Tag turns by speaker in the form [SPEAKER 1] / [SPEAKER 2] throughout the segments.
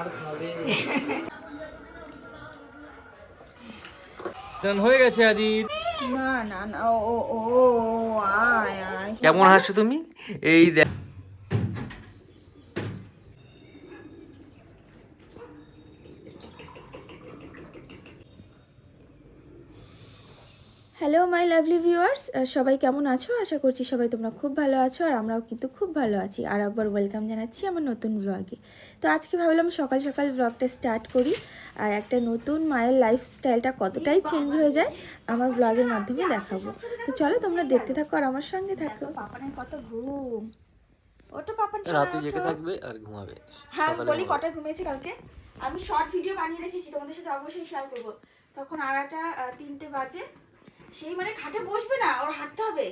[SPEAKER 1] মার খাবে।
[SPEAKER 2] স্নান হয়ে গেছে আদিত।
[SPEAKER 3] না না না ও ও ও আয় আয়।
[SPEAKER 2] কেমন হাসছো তুমি? এই দেখ।
[SPEAKER 3] হ্যালো মাই লাভলি ভিউয়ার্স সবাই কেমন আছো? আশা করছি সবাই তোমরা খুব ভালো আছো আর আমরাও কিন্তু খুব ভালো আছি। আর একবার ওয়েলকাম জানাচ্ছি আমার নতুন ব্লগে তো আজকে ভাবলাম সকাল সকাল ব্লগটা স্টার্ট করি আর একটা নতুন মায়ের লাইফস্টাইলটা কতটাই চেঞ্জ হয়ে যায় আমার ব্লগের মাধ্যমে দেখাবো। তো চলো তোমরা দেখতে থাকো আর আমার সঙ্গে থাকো। পাপানের কত ঘুম। ওটো পাপান
[SPEAKER 2] রাতে জেগে থাকবে আর ঘুমাবে।
[SPEAKER 3] হ্যাঁ বলি। কটায় ঘুমিয়েছি কালকে। আমি শর্ট ভিডিও বানিয়ে রেখেছি তোমাদের সাথে অবশ্যই শেয়ার করব। তখন আড়াটা তিনটে বাজে। সেই মানে খাটে বসবে না ওর হাঁটতে হবে।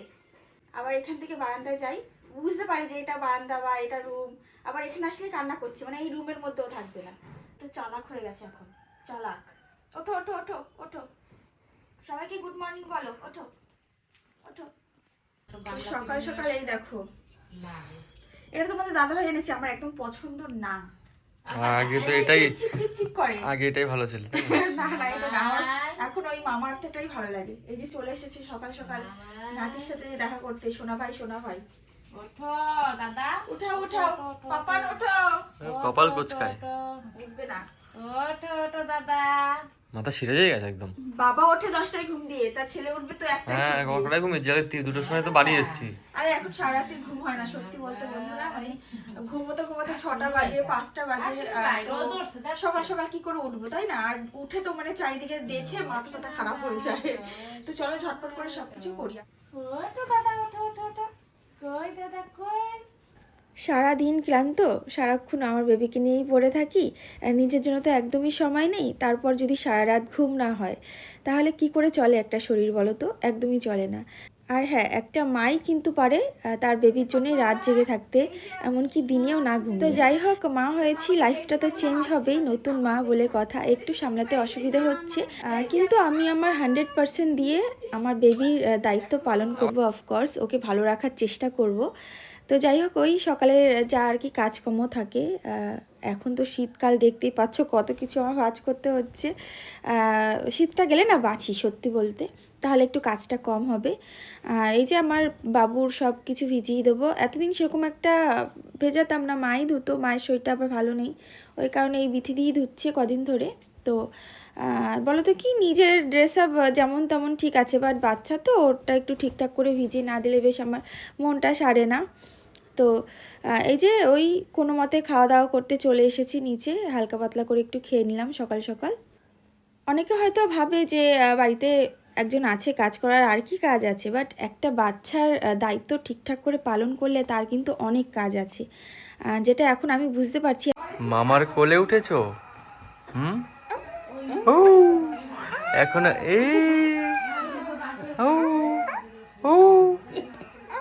[SPEAKER 3] আবার এখান থেকে বারান্দায় যাই। বুঝতে পারি যে এটা বারান্দা বা এটা রুম আবার এখানে আসলে কান্না করছে মানে এই রুমের মধ্যেও থাকবে না। তো চালাক হয়ে গেছে এখন চালাক। ওঠো ওঠো ওঠো ওঠো। সবাইকে গুড মর্নিং বলো ওঠো ওঠো। সকাল সকাল এই দেখো। এটা তোমাদের দাদা ভাই এনেছে আমার একদম পছন্দ না।
[SPEAKER 2] আগে তো এটাই
[SPEAKER 3] চিপ চিপ চিপ করে।
[SPEAKER 2] আগে এটাই ভালো ছিল না?
[SPEAKER 3] না না এটা না আমার এখন ওই মামার থেকেই ভালো লাগে। এই যে চলে এসেছি সকাল সকাল নাতির সাথে দেখা করতে সোনা ভাই সোনা ভাই।
[SPEAKER 4] ওঠো দাদা।
[SPEAKER 3] উঠাও উঠাও। পাপান ওঠো।
[SPEAKER 2] কপাল কোচকায়।
[SPEAKER 3] উঠবে না।
[SPEAKER 4] ওঠো ওঠো দাদা।
[SPEAKER 2] মাথা সিরে গেছে একদম।
[SPEAKER 3] বাবা ওঠে দশটায় ঘুম দিয়ে তার ছেলে উঠবে তো একটা
[SPEAKER 2] হ্যাঁ কটায় ঘুমিয়েছি আরে তি- দুটোর সময় তো বাড়ি এসেছি।
[SPEAKER 3] আরে এখন সারা রাতে ঘুম হয় না সত্যি বলতে বন্ধুরা মানে ঘুমোতে ঘুমোতে ছটা বাজে পাঁচটা বাজে? সকাল সকাল কি করে উঠবো তাই না? আর উঠে তো মানে চারিদিকে দেখে মাথা টাথা খারাপ হয়ে যায়। তো চলো ঝটপট করে সবকিছু করি।
[SPEAKER 4] ওঠো দাদা ওঠো ওঠো ওঠো। কই দাদা কই?
[SPEAKER 3] সারা দিন ক্লান্ত সারাক্ষণ আমার বেবিকে নিয়েই পড়ে থাকি নিজের জন্য তো একদমই সময় নেই তারপর যদি সারা রাত ঘুম না হয় তাহলে কি করে চলে একটা শরীর বলো তো? একদমই চলে না। আর হ্যাঁ একটা মাই কিন্তু পারে তার বেবির জন্যই রাত জেগে থাকতে এমনকি দিনেও না ঘুম তো যাই হোক মা হয়েছি লাইফটা তো চেঞ্জ হবেই নতুন মা বলে কথা একটু সামলাতে অসুবিধা হচ্ছে। কিন্তু আমি আমার হান্ড্রেড পার্সেন্ট দিয়ে আমার বেবির দায়িত্ব পালন করব অফকোর্স ওকে ভালো রাখার চেষ্টা করব। তো যাই হোক, ওই সকালে যা আর কি কাজকর্ম থাকে এখন তো শীতকাল দেখতেই পাচ্ছ কত কিছু আমার কাজ করতে হচ্ছে। শীতটা গেলে না বাঁচি সত্যি বলতে, তাহলে একটু কাজটা কম হবে। আর এই যে আমার বাবুর সব কিছু ভিজিয়ে দেবো, এতদিন সেরকম একটা ভেজাতাম না, মাই ধুতো, মায়ের শরীরটা আবার ভালো নেই। ওই কারণে এই বিথি দিয়েই ধুচ্ছে কদিন ধরে। তো বলো তো কি, নিজের ড্রেস আপ যেমন তেমন ঠিক আছে বাট বাচ্চা তো ওটা একটু ঠিকঠাক করে ভিজিয়ে না দিলে বেশ আমার মনটা সারে না। তো এই যে ওই কোনো মতে খাওয়া দাওয়া করতে চলে এসেছি নিচে, হালকা পাতলা করে একটু খেয়ে নিলাম সকাল সকাল। অনেকে হয়তো ভাবে যে বাড়িতে একজন আছে, কাজ করার আর কি কাজ আছে বাট একটা বাচ্চার দায়িত্ব ঠিকঠাক করে পালন করলে তার কিন্তু অনেক কাজ আছে যেটা এখন আমি বুঝতে পারছি।
[SPEAKER 2] মামার কোলে উঠেছো? হুম? ও! এখন এই ও ও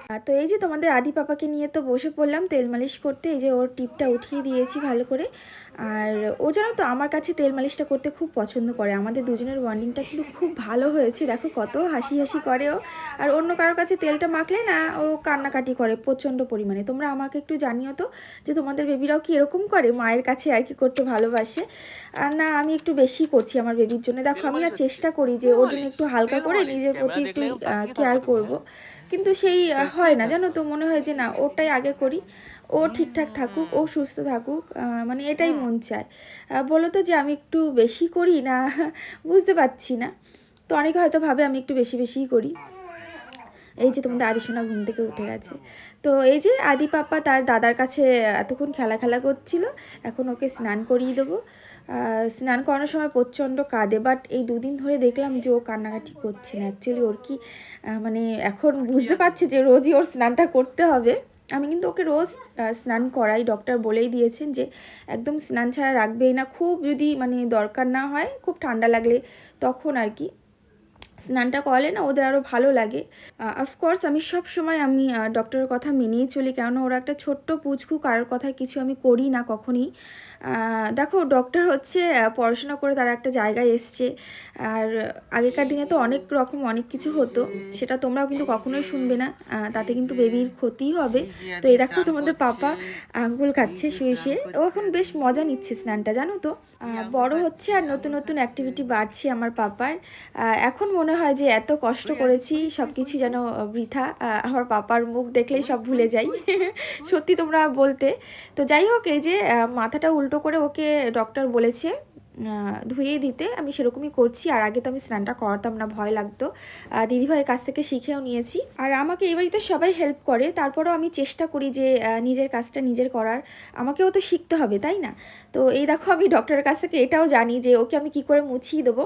[SPEAKER 3] আহ, তো এই যে তোমাদের আদি পাপাকে নিয়ে তো বসে পড়লাম তেল মালিশ করতে এই যে ওর টিপটা উঠিয়ে দিয়েছি ভালো করে। আর ও জানো তো আমার কাছে তেল মালিশটা করতে খুব পছন্দ করে। আমাদের দুজনের বন্ডিংটা কিন্তু খুব ভালো হয়েছে। দেখো কত হাসি হাসি করে ও। আর অন্য কারোর কাছে তেলটা মাখলে না ও কান্নাকাটি করে প্রচণ্ড পরিমাণে। তোমরা আমাকে একটু জানিও তো যে তোমাদের বেবিরাও কি এরকম করে? মায়ের কাছে আর কি করতে ভালোবাসে? আর না আমি একটু বেশি করছি আমার বেবির জন্য। দেখো আমি না চেষ্টা করি যে ওর জন্য একটু হালকা করে নিজের প্রতি একটু কেয়ার করব। কিন্তু সেই হয় না। জানো তো মনে হয় যে না ওটাই আগে করি। ও ঠিকঠাক থাকুক ও সুস্থ থাকুক মানে এটাই মন চায়। বলো তো যে আমি একটু বেশি করি না? বুঝতে পারছি না। তো অনেকে হয়তো ভাবে আমি একটু বেশি বেশিই করি। এই যে তোমাদের আদিসোনা ঘুম থেকে উঠে গেছে। তো এই যে আদি পাপা তার দাদার কাছে এতক্ষণ খেলা খেলা করছিল, এখন ওকে স্নান করিয়ে দেবো। স্নান করানোর সময় প্রচণ্ড কাঁদে বাট এই দুদিন ধরে দেখলাম যে ও কান্নাকাটি করছে না। অ্যাকচুয়ালি ওর কি মানে এখন বুঝতে পারছে যে রোজই ওর স্নানটা করতে হবে। আমি কিন্তু ওকে রোজ স্নান করাই। ডক্টর বলেই দিয়েছেন যে একদম স্নান ছাড়া রাখবেই না। খুব যদি মানে দরকার না হয়, খুব ঠান্ডা লাগলে তখন আর কি। স্নানটা করলে না ওদের আরও ভালো লাগে। অফকোর্স আমি সব সময় আমি ডক্টরের কথা মেনেই চলি, কেননা ওরা একটা ছোট্ট পুচকু, কারোর কথা কিছু আমি করি না কখনই। দেখো ডক্টর হচ্ছে পড়াশোনা করে তারা একটা জায়গায় এসছে। আর আগেকার দিনে তো অনেক রকম অনেক কিছু হতো, সেটা তোমরাও কিন্তু কখনোই শুনবে না। তাতে কিন্তু বেবির ক্ষতি হবে। তো এই দেখো তোমাদের পাপা আঙ্গুল খাচ্ছে শুয়ে শুয়ে। ও এখন বেশ মজা নিচ্ছে স্নানটা, জানো তো? বড় হচ্ছে আর নতুন নতুন অ্যাক্টিভিটি বাড়ছে আমার পাপার। এখন মনে হয় যে এত কষ্ট করেছি সব কিছু যেন বৃথা আমার পাপার মুখ দেখলেই সব ভুলে যাই। সত্যি তোমরা বলতে। তো যাই হোক এই যে মাথাটা উল্টো করে ওকে ডক্টর বলেছে ধুয়ে দিতে আমি সেরকমই করছি। আর আগে তো আমি স্নানটা করাতাম না ভয় লাগতো। দিদিভাইয়ের কাছ থেকে শিখেও নিয়েছি। আর আমাকে এই বাড়িতে সবাই হেল্প করে। তারপরেও আমি চেষ্টা করি যে নিজের কাজটা নিজের করার। আমাকেও তো শিখতে হবে তাই না? তো এই দেখো আমি ডক্টরের কাছ থেকে এটাও জানি যে ওকে আমি কি করে মুছিয়ে দেবো।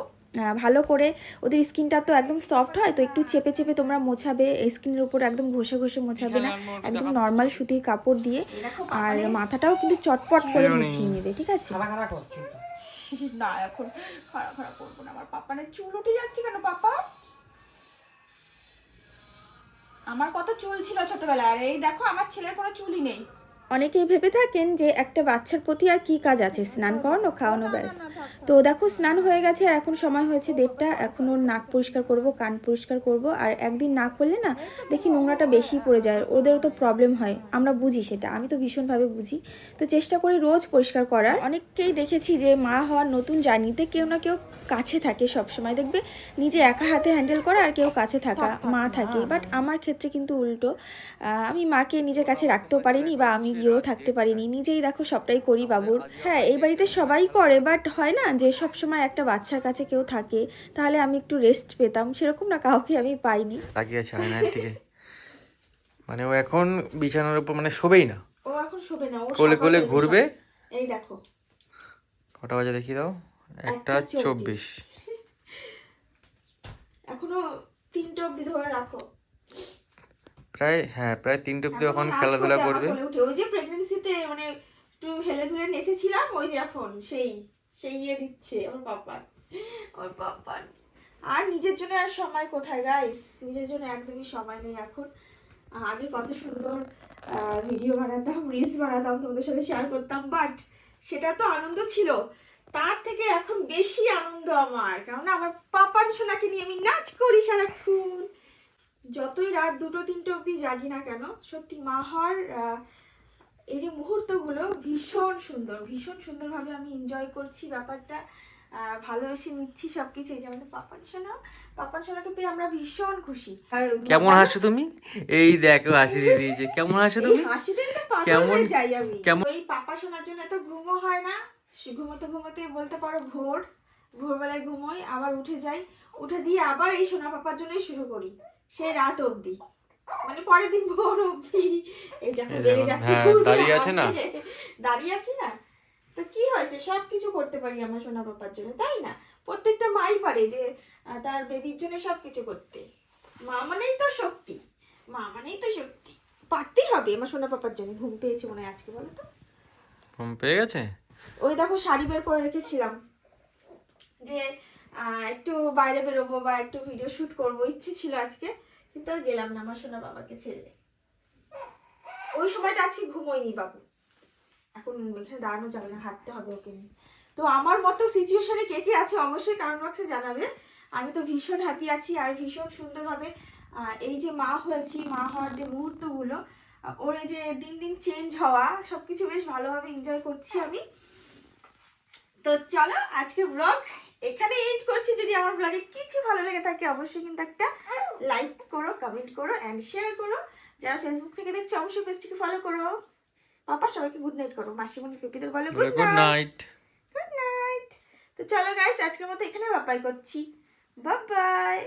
[SPEAKER 3] ভালো করে ওদের স্কিনটা তো একদম সফট হয় তো একটু চেপে চেপে তোমরা মোছাবে স্কিনের উপর একদম ঘষে ঘষে মোছাবে না একদম নর্মাল সুতির কাপড় দিয়ে। আর মাথাটাও কিন্তু চটপট করে মুছিয়ে নেবে ঠিক আছে? না এখন খারাপ খারাপ করব না আমার পাপানের চুল উঠে যাচ্ছে কেন পাপা? আমার কত চুল ছিল ছোটবেলায় আর এই দেখো আমার ছেলের কোনো চুলই নেই। অনেকেই ভেবে থাকেন যে একটা বাচ্চার প্রতি আর কি কাজ আছে, স্নান করানো, খাওয়ানো, ব্যাস। তো দেখো, স্নান হয়ে গেছে আর এখন সময় হয়েছে দেড়টা। এখন ওর নাক পরিষ্কার করব, কান পরিষ্কার করব। আর একদিন না করলে না, দেখি নোংরাটা বেশি পড়ে যায়, ওদেরও তো প্রবলেম হয়। আমরা বুঝি সেটা, আমি তো ভীষণভাবে বুঝি। তো চেষ্টা করি রোজ পরিষ্কার করার। অনেককেই দেখেছি যে মা হওয়ার নতুন জার্নিতে কেউ না কেউ কাছে থাকে সব সময় দেখবে নিজে একা হাতে হ্যান্ডেল করা আর কেউ কাছে থাকা, মা থাকে। বাট আমার ক্ষেত্রে কিন্তু উল্টো। আমি মাকে নিজের কাছে রাখতেও পারিনি বা আমি গিয়েও থাকতে পারিনি। নিজেই দেখো সবটাই করি বাবুর। হ্যাঁ এই বাড়িতে সবাই করে বাট হয় না যে সব সময় একটা বাচ্চার কাছে কেউ থাকে তাহলে আমি একটু রেস্ট পেতাম। সেরকম না কাউকে আমি পাইনি।
[SPEAKER 2] আছে আয়নার দিকে। মানে ও এখন বিছানার উপর মানে শোবেই না।
[SPEAKER 3] ও এখন শোবে না ও
[SPEAKER 2] কোলে কোলে ঘুরবে।
[SPEAKER 3] এই দেখো।
[SPEAKER 2] কটা বাজে দেখিয়ে দাও? একটা।
[SPEAKER 3] চব্বিশ। এখনও তিনটে অব্দি ধরে রাখো।
[SPEAKER 2] প্রায় হ্যাঁ প্রায় তিনটে অব্দি এখন খেলাধুলা করবে।
[SPEAKER 3] ওই যে প্রেগনেন্সিতে মানে একটু হেলে দুলে নেচেছিলাম ওই যে এখন সেই সেই ইয়ে দিচ্ছে আমার পাপার আর নিজের জন্য আর সময় কোথায় গাইস নিজের জন্য একদমই সময় নেই এখন। আগে কত সুন্দর ভিডিও বানাতাম রিলস বানাতাম তোমাদের সাথে শেয়ার করতাম বাট সেটা তো আনন্দ ছিল। তার থেকে এখন বেশি আনন্দ আমার কারণ আমার পাপান সোনাকে নিয়ে আমি নাচ করি সারাক্ষণ। যতই রাত দুটো তিনটে অবধি জাগি না কেন সত্যি মা হওয়ার এই যে মুহূর্তগুলো ভীষণ সুন্দর ভীষণ সুন্দরভাবে আমি এনজয় করছি ব্যাপারটা ভালোবেসে নিচ্ছি সব কিছু এই যে আমাদের পাপান সোনা পাপান সোনাকে পেয়ে আমরা ভীষণ খুশি।
[SPEAKER 2] কেমন হাসছো তুমি? এই দেখো হাসি দিয়ে দিয়েছে কেমন হাসছো
[SPEAKER 3] এই
[SPEAKER 2] তুমি?
[SPEAKER 3] হাসিতে তো
[SPEAKER 2] কেমন-
[SPEAKER 3] যাই আমি।
[SPEAKER 2] কেমন-
[SPEAKER 3] ওই পাপা শোনার জন্য তো ঘুমও হয় না। সে ঘুমোতে ঘুমোতে বলতে পারো ভোর ভোরবেলায় ঘুমোই আবার উঠে যাই। উঠে দিয়ে আবার এই সোনা পাপার জন্যই শুরু করি। সেই রাত অবধি। মানে পরের দিন ভোর অবধি। এই যখন বেড়ে যাচ্ছে
[SPEAKER 2] হ্যাঁ, দাঁড়িয়ে আছে না?
[SPEAKER 3] দাঁড়িয়ে আছি না? তো কি হয়েছে? সব কিছু করতে পারি আমার সোনা পাপার জন্য তাই না? প্রত্যেকটা মাই পারে যে তার বেবির জন্য সব কিছু করতে। মা মানেই তো শক্তি। মা মানেই তো শক্তি। পারতেই হবে আমার সোনা পাপার জন্য। ঘুম পেয়েছে মনে হয় আজকে বলো তো?
[SPEAKER 2] ঘুম পেয়ে গেছে?
[SPEAKER 3] ওই দেখো শাড়ি বের করে রেখেছিলাম। যে একটু বাইরে বেরোবো বা একটু ভিডিও শুট করব, ইচ্ছে ছিল আজকে, কিন্তু আর গেলাম না আমার সোনা বাবাকে ছেড়ে। ওই সময়টা আজকে ঘুমোয়নি বাবু। এখন এখানে দাঁড়ানো যাবে না, হাঁটতে হবে ওকে নিয়ে। তো আমার মতো সিচুয়েশনে কে কে আছে অবশ্যই কমেন্ট বক্সে জানাবে। আমি তো ভীষণ হ্যাপি আছি আর ভীষণ সুন্দরভাবে এই যে মা হয়েছি, মা হওয়ার যে মুহূর্তগুলো ওর এই যে দিন দিন চেঞ্জ হওয়া সব কিছু বেশ ভালোভাবে এনজয় করছি আমি। তো চলো আজকে ব্লগ এখানে এন্ড করছি। যদি আমার ব্লগে কিছু ভালো লেগে থাকে অবশ্যই কিন্তু একটা লাইক করো কমেন্ট করো অ্যান্ড শেয়ার করো। যারা ফেসবুক থেকে দেখছ অবশ্যই পেজটিকে ফলো করো। পাপা সবাইকে গুড নাইট করো। মাসিমণি পিপিদের বলো good
[SPEAKER 2] good
[SPEAKER 3] night
[SPEAKER 2] night
[SPEAKER 3] good night তো চলো গাইস আজকের মতো এখানে বাপাই করছি। Bye bye